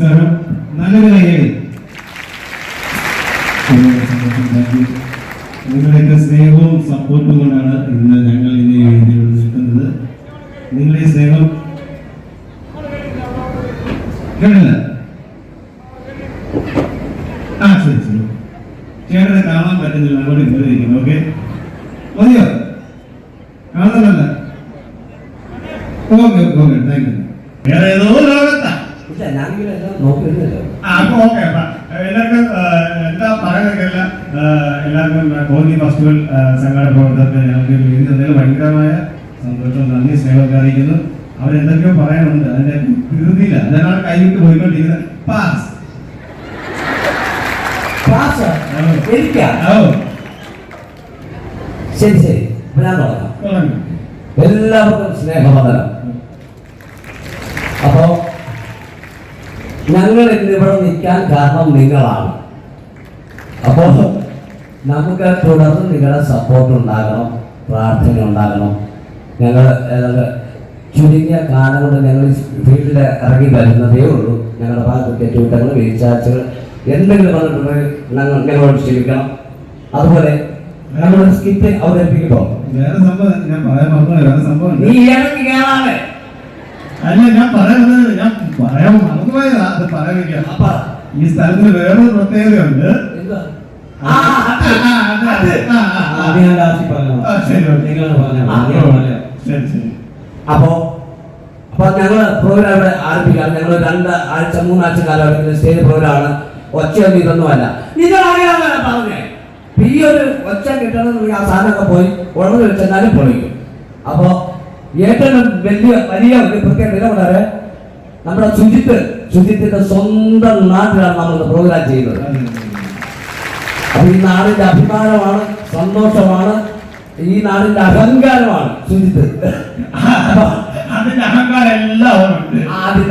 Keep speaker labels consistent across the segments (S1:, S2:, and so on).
S1: നമസ്കാരം. നല്ലൊരു കയ്യടി നിങ്ങളുടെയൊക്കെ സ്നേഹവും സപ്പോർട്ടും കൊണ്ടാണ് ഇന്ന് ഞങ്ങൾ ഇന്ന് ഈ നിൽക്കുന്നത്. നിങ്ങളുടെ സ്നേഹം കേട്ടില്ല? ആ ശരി ചേട്ടനെ കാണാൻ പറ്റുന്നില്ല. അങ്ങോട്ട് ഇരിക്കുന്നു. ഓക്കെ. മതിയോ? കാണുന്നല്ല ഓക്കെ ഓക്കെ താങ്ക് യു. വേറെ ഏതോ
S2: ഞാനിങ്ങനെ എല്ലാം
S1: എല്ലാവർക്കും എന്താ എല്ലാവർക്കും കോന്നി ഫെസ്റ്റിവൽ ഞങ്ങൾക്ക് ഭയങ്കരമായ സന്തോഷം നന്ദി സ്നേഹമൊക്കെ അറിയിക്കുന്നു. അവരെന്തൊക്കെയോ പറയാനുണ്ട്. അതിന്റെ കൃതിയില്ല അതിനാണ് കൈവിട്ട് പോയിക്കൊണ്ടിരിക്കുന്നത്. പാസ് പാസ്
S2: ശരി ശരി. ഞാൻ തുടങ്ങാം. എല്ലാവർക്കും സ്നേഹവന്ദനം അപ്പോ ഞങ്ങൾ ഇന്നിവിടെ നിൽക്കാൻ കാരണം നിങ്ങളാണ്. അപ്പോൾ നമുക്ക് തുടർന്ന് നിങ്ങളുടെ സപ്പോർട്ട് ഉണ്ടാകണം പ്രാർത്ഥന ഉണ്ടാകണം. ഞങ്ങൾ ചുരുങ്ങിയ കാലം കൊണ്ട് ഞങ്ങൾ ഫീൽഡിൽ ഇറങ്ങി വരുന്നതേ ഉള്ളൂ. ഞങ്ങളുടെ ഭാഗത്ത് തെറ്റുകുറ്റങ്ങൾ വീഴ്ചാഴ്ചകൾ എന്തെങ്കിലും വന്നിട്ടുണ്ടെങ്കിൽ ഞങ്ങൾ ഞങ്ങളോട് ക്ഷമിക്കണം. അതുപോലെ നമ്മൾ സ്കിറ്റ് അവതരിപ്പിക്കുമ്പോൾ
S1: വേറെ സംഭവം ഞാൻ പറയാൻ മറന്നു വേറെ സംഭവം.
S2: നീ ഇറങ്ങി കയറാതെ
S1: അല്ല ഞാൻ പറയുന്നത് ഞാൻ പറയാൻ മറന്നുപോയതാ അത്
S2: അപ്പ
S1: ഈ സ്ഥലത്തിന് വേറൊരു പ്രത്യേകതയുണ്ട്.
S2: അപ്പോ അപ്പൊ ഞങ്ങൾ പ്രോഗ്രാം ഇവിടെ ആരംഭിക്കാം ഞങ്ങൾ രണ്ട് ആഴ്ച മൂന്നാഴ്ച കാലം സ്റ്റേജ് പ്രോഗ്രാമാണ് ഒച്ചയൊന്നും ഇതൊന്നുമല്ല നിങ്ങൾ അറിയാമല്ല പറഞ്ഞേ. ഈ ഒരു ഒച്ച കിട്ടണമെന്ന് ആ സാധനമൊക്കെ പോയി. ഉടനെ വെച്ചെന്നാലും പൊളിക്കും. അപ്പോ ഏറ്റവും വലിയ വലിയ ഒരു പ്രത്യേക നിലപാട് നമ്മുടെ ശുചിത്ത് ശുചിത്തിന്റെ സ്വന്തം നാട്ടിലാണ് നമ്മൾ പ്രോഗ്രാം ചെയ്യുന്നത്. അപ്പൊ ഈ നാടിന്റെ അഭിമാനമാണ് സന്തോഷമാണ് ഈ നാടിന്റെ അഹങ്കാരമാണ് ശുചിത്ത്
S1: അതിന്റെ അഹങ്കാരം എല്ലാം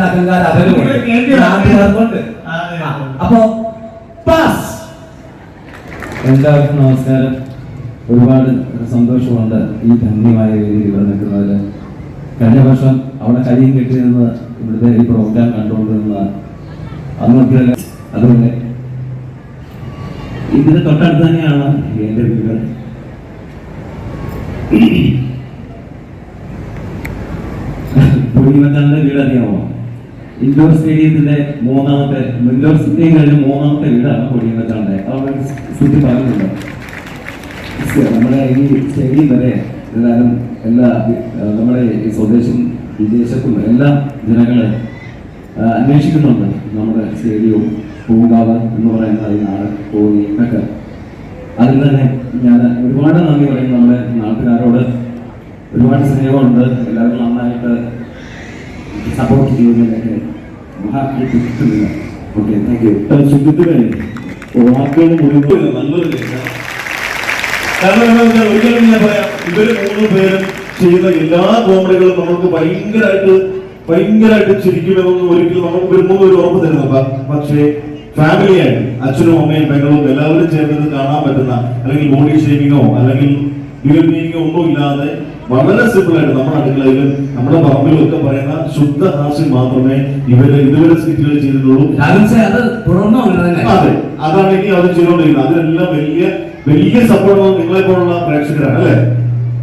S2: അഹങ്കാരം അവരുമുണ്ട്. അപ്പോ പാസ്
S3: എല്ലാവർക്കും നമസ്കാരം. ഒരുപാട് സന്തോഷമുണ്ട് ഈ ധന്യമായ വേദിയിൽ ഇവിടെ നിൽക്കുന്നതിൽ കഴിഞ്ഞ വർഷം അവിടെ കരിയും കെട്ടി നിന്ന് ഇവിടുത്തെ ഈ പ്രോഗ്രാം കണ്ടുകൊണ്ടിരുന്ന അന്നത്തെ അതുപോലെ ഇതിന് തൊട്ടടുത്ത് തന്നെയാണ് എന്റെ വീട് പൊടിമച്ചാന്റെ വീട് അറിയാമോ? ഇൻഡോർ സ്റ്റേഡിയത്തിന്റെ മൂന്നാമത്തെ ഇൻഡോർ സ്റ്റേഡിയം കഴിഞ്ഞ മൂന്നാമത്തെ വീടാണ് പൊടിമച്ചാന്റെ അവിടെ ചുറ്റി പറഞ്ഞിട്ടുണ്ട് നമ്മുടെ ഈ സ്റ്റേഡിയം വരെ എല്ലാവരും എല്ലാ നമ്മുടെ ഈ സ്വദേശം വിദേശത്തും എല്ലാ ജനങ്ങളെ അന്വേഷിക്കുന്നുണ്ട് നമ്മുടെ സ്റ്റേഡിയവും പൂങ്കാവ് എന്ന് പറയുന്ന ഈ നാട് കോഴി ഒക്കെ. അതിൽ തന്നെ ഞാൻ ഒരുപാട് നന്ദി പറയും നമ്മുടെ നാട്ടുകാരോട്. ഒരുപാട് സ്നേഹമുണ്ട്. എല്ലാവരും നന്നായിട്ട് സപ്പോർട്ട് ചെയ്യുന്നതിനൊക്കെ മഹാ കിട്ടുന്നില്ല ഓക്കെ താങ്ക് യു
S4: ശുദ്ധത്തിന് വാക്കുകൾ മുഴുവൻ. കാരണം ഒരിക്കലും ഞാൻ പറയാം ഇവർ മൂന്ന് പേരും ചെയ്യുന്ന എല്ലാ കോമഡികളും നമുക്ക് ഭയങ്കരമായിട്ട് ഭയങ്കരമായിട്ട് ചിരിക്കുമെന്നൊന്നും ഒരിക്കലും നമുക്ക് വരുമ്പോൾ ഒരു ഉറപ്പ് തരുന്നില്ല. പക്ഷേ ഫാമിലിയായിട്ട് അച്ഛനും അമ്മയും പെങ്ങളും എല്ലാവരും ചേർന്ന് കാണാൻ പറ്റുന്ന അല്ലെങ്കിൽ ബോഡി ഷേമിങ്ങോ അല്ലെങ്കിൽ മീനിങ്ങോ ഒന്നും ഇല്ലാതെ വളരെ സിമ്പിൾ ആയിട്ട് നമ്മുടെ അടുക്കളയിലും നമ്മുടെ പറമ്പിലും ഒക്കെ പറയുന്ന ശുദ്ധ ഹാസ്യം മാത്രമേ ഇവർ ഇതുവരെ സ്കിറ്റുകൾ ചെയ്തിട്ടുള്ളൂ.
S2: അതെ
S4: അതാണ് ഇനി അവർ ചെയ്തുകൊണ്ടിരിക്കുന്നത്. അതിനെല്ലാം വലിയ വലിയ സപ്പോർട്ട് നിങ്ങളെ പോലുള്ള പ്രേക്ഷകരാണ് അല്ലെ?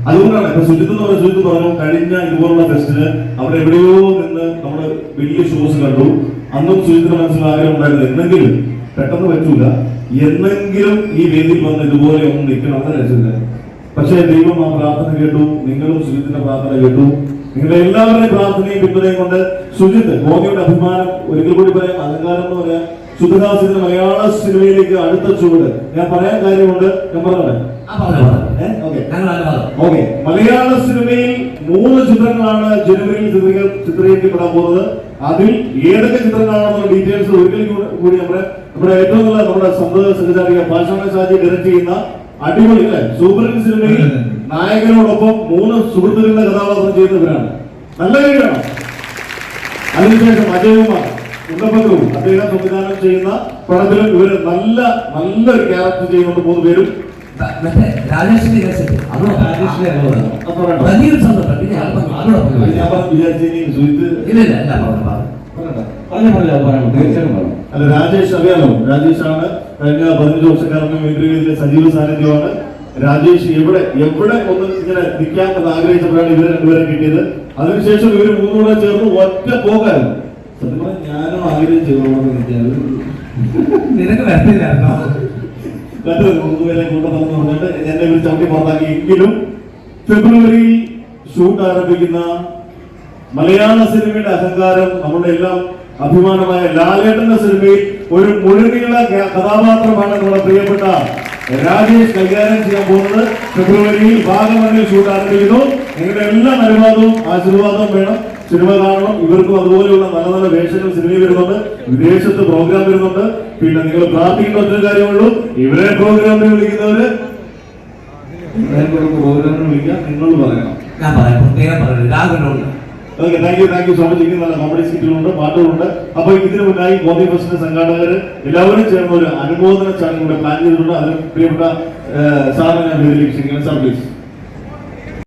S4: അതുകൊണ്ടാണ് ഇപ്പൊ സുജിത്ത് എന്ന് പറഞ്ഞ സുജിത്ത് പറഞ്ഞു കഴിഞ്ഞ ഇതുപോലുള്ള ഫെസ്റ്റിന് അവിടെ എവിടെയോ നിന്ന് നമ്മൾ വലിയ ഷോസ് കണ്ടു. അന്നും സുജിത്തിന് മനസ്സിൽ ആഗ്രഹം ഉണ്ടായിരുന്നു എന്നെങ്കിലും പെട്ടെന്ന് പറ്റൂല. എന്നെങ്കിലും ഈ വേദിയിൽ വന്ന് ഇതുപോലെ ഒന്ന് നിൽക്കണം. എന്ന് രചിച്ചില്ല പക്ഷേ ദൈവം ആ പ്രാർത്ഥന കേട്ടു. നിങ്ങളും സുജിത്തിന്റെ പ്രാർത്ഥന കേട്ടു. നിങ്ങളുടെ എല്ലാവരുടെയും പ്രാർത്ഥനയും പിന്തുണയും കൊണ്ട് സുജിത്ത് ഗോപിയുടെ അഭിമാനം ഒരിക്കൽ കൂടി പറയാം. അഹങ്കാരം എന്ന് പറയാം. സുധദാസിന്റെ മലയാള സിനിമയിലേക്ക് അടുത്ത ചുവട്. ഞാൻ പറയാൻ കാര്യമുണ്ട്. ഞാൻ പറഞ്ഞോട്ടെ ഓക്കേ. മലയാള സിനിമയിൽ മൂന്ന് ചിത്രങ്ങളാണ് ജനുവരിയിൽ ചിത്രീക- ചിത്രീകരിക്കപ്പെടാൻ പോകുന്നത്. അതിൽ ഏതൊക്കെ ചിത്രങ്ങളാണെന്നുള്ള ഡീറ്റെയിൽസ് ഒരിക്കൽ കൂടി- കൂടി നമ്മുടെ നമ്മുടെ ഏറ്റവും നല്ല നമ്മുടെ സന്തോഷ സഹചാരിക പാഷാണ ഷാജി ഡയറക്ട് ചെയ്യുന്ന അടിപൊളി അല്ലെ? സൂപ്പർ ഹിറ്റ് സിനിമയിൽ. നായകനോടൊപ്പം മൂന്ന് സുഹൃത്തുക്കളുടെ കഥാപാത്രം ചെയ്യുന്നവരാണ്. നല്ല കാര്യമാണ്? അതിനുശേഷം അജയകുമാർ ഉണ്ടപ്പത്രവും അദ്ദേഹം സംവിധാനം ചെയ്യുന്ന പടത്തിലും ഇവർ നല്ല നല്ലൊരു ക്യാരക്ടർ ചെയ്യുന്നുണ്ട് മൂന്ന് പേരും
S2: രാജേഷിന്റെ അതോ
S3: രാജേഷിന്റെ
S2: സന്തോഷം. പിന്നെ ഇല്ല ഇല്ല
S3: പറയണം
S4: അല്ല രാജേഷ് അറിയാലോ രാജേഷാണ് കഴിഞ്ഞ പതിനഞ്ച് വർഷക്കാലം ഇന്റർവ്യൂവിലെ സജീവ സാന്നിധ്യമാണ്. രാജേഷ് എവിടെ എവിടെ ഒന്ന് ഇങ്ങനെ നിൽക്കാൻ എന്ന് ആഗ്രഹിച്ചപ്പോഴാണ് ഇവരെ രണ്ടുപേരെ കിട്ടിയത്. അതിനുശേഷം ഇവർ മൂന്നുകൂടെ ചേർന്ന് ഒറ്റ പോകായിരുന്നു. സത്യം പറഞ്ഞാൽ ഞാനും ആഗ്രഹിച്ചു
S2: നിനക്ക് വരത്തില്ലായിരുന്നോ?
S4: എന്നെ പുറത്താക്കി. എങ്കിലും ഫെബ്രുവരി ഷൂട്ട് ആരംഭിക്കുന്ന മലയാള സിനിമയുടെ അഹങ്കാരം നമ്മുടെ എല്ലാം അഭിമാനമായ ലാലേട്ടന്റെ സിനിമയിൽ ഒരു മുഴുനീള കഥാപാത്രമാണ് നമ്മുടെ പ്രിയപ്പെട്ട രാജേഷ് കൈകാര്യം ചെയ്യാൻ പോകുന്നത്. ഫെബ്രുവരിയിൽ ഭാഗമണ്ണിൽ ഷൂട്ട് ആരംഭിക്കുന്നു. നിങ്ങളുടെ എല്ലാ അനുവാദവും ആശീർവാദവും വേണം. സിനിമ കാണണം. ഇവർക്കും അതുപോലെയുള്ള നല്ല നല്ല വേഷങ്ങൾ സിനിമയിൽ വരുന്നുണ്ട്. വിദേശത്ത് പ്രോഗ്രാം വരുന്നുണ്ട്. പിന്നെ നിങ്ങൾ പ്രാർത്ഥിക്കേണ്ട ഒറ്റ കാര്യമുള്ളൂ. ഇവരെ പ്രോഗ്രാമിൽ വിളിക്കുന്നവര് പ്രോഗ്രാമിൽ വിളിക്കാം. നിങ്ങൾ പറയണം.
S2: ഞാൻ പറയാം. പ്രത്യേകം പറയുന്നത് രാഘവനുണ്ട്
S4: okay thank you thank you so much ഇനി നല്ല കോമഡി സ്കിറ്റുകളുണ്ട് പാട്ടുകളുണ്ട്. അപ്പൊ ഇതിനു മുന്നായി ഗോപി ഫെസ്റ്റിന്റെ സംഘാടകർ എല്ലാവരും ചേർന്ന് ഒരു അനുമോദന ചടങ്ങ് കൂടെ പ്ലാൻ ചെയ്തിട്ടുണ്ട്. അതിന് പ്രിയപ്പെട്ട സാറിനെ ഞാൻ ക്ഷണിക്കണം സാർ പ്ലീസ്